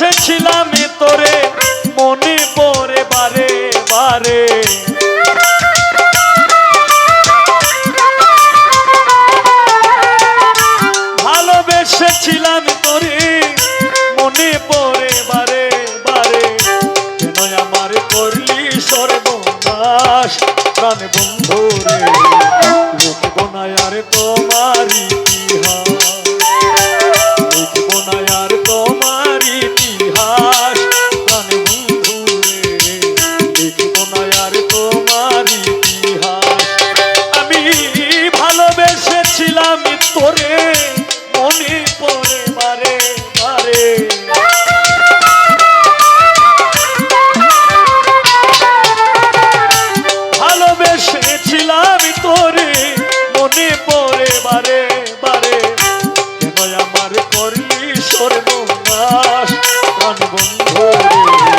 এসেছিলাম তোরে মনে পরে বারে বারে। ভালোবেসেছিলাম তোরে প্রাণ বন্ধু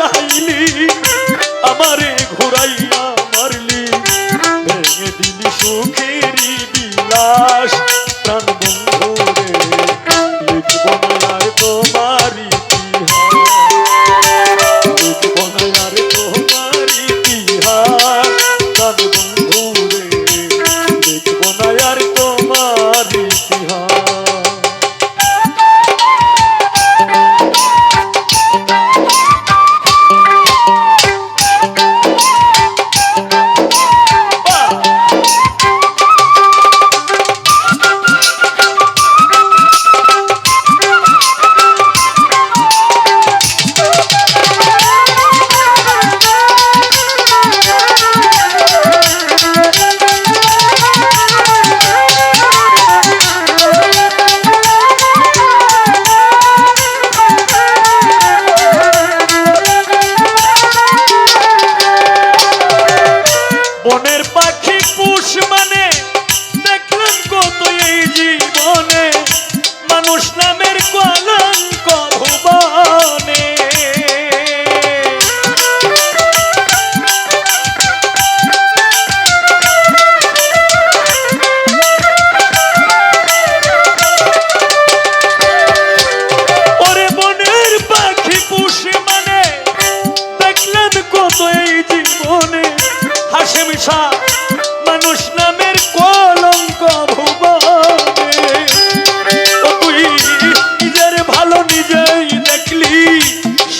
চাইলি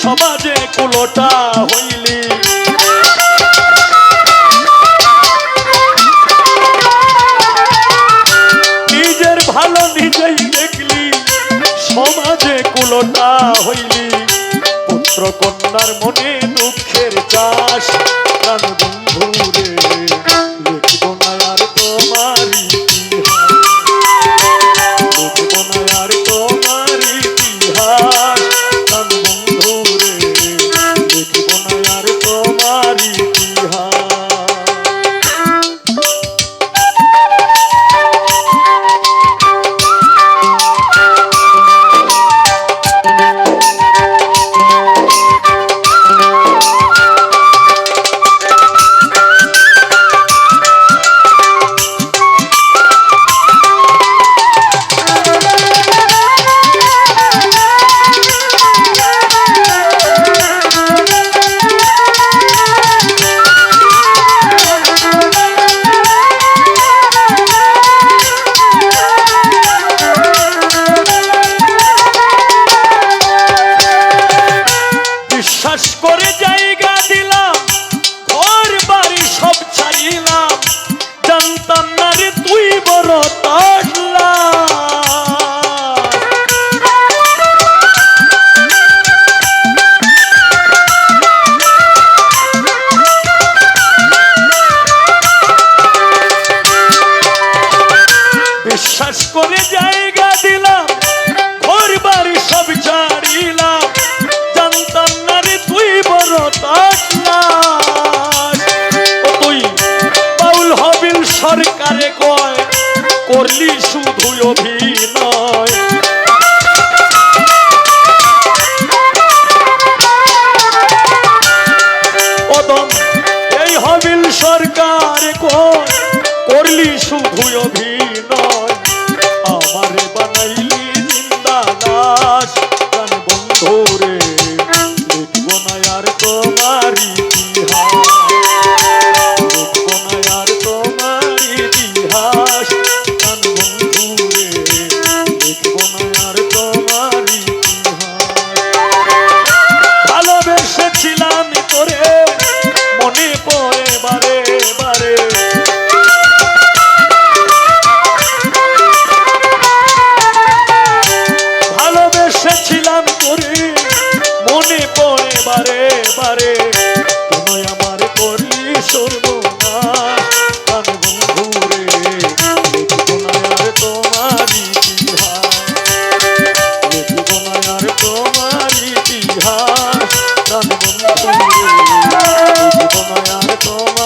সমাজে কুলোটা হইলি। নিজের ভালো নিজেই দেখলি, সমাজে কুলোটা হইলি। পুত্র কন্যার মনে দুঃখের চাষ করি শুধু অভিনয়। এই হবিল সরকার করলি শুধু অভিনয়। আমার বানাইলি জিন্দা দাস। কান বন্ধু রে, দেখব আর তোমার ইতিহাস। como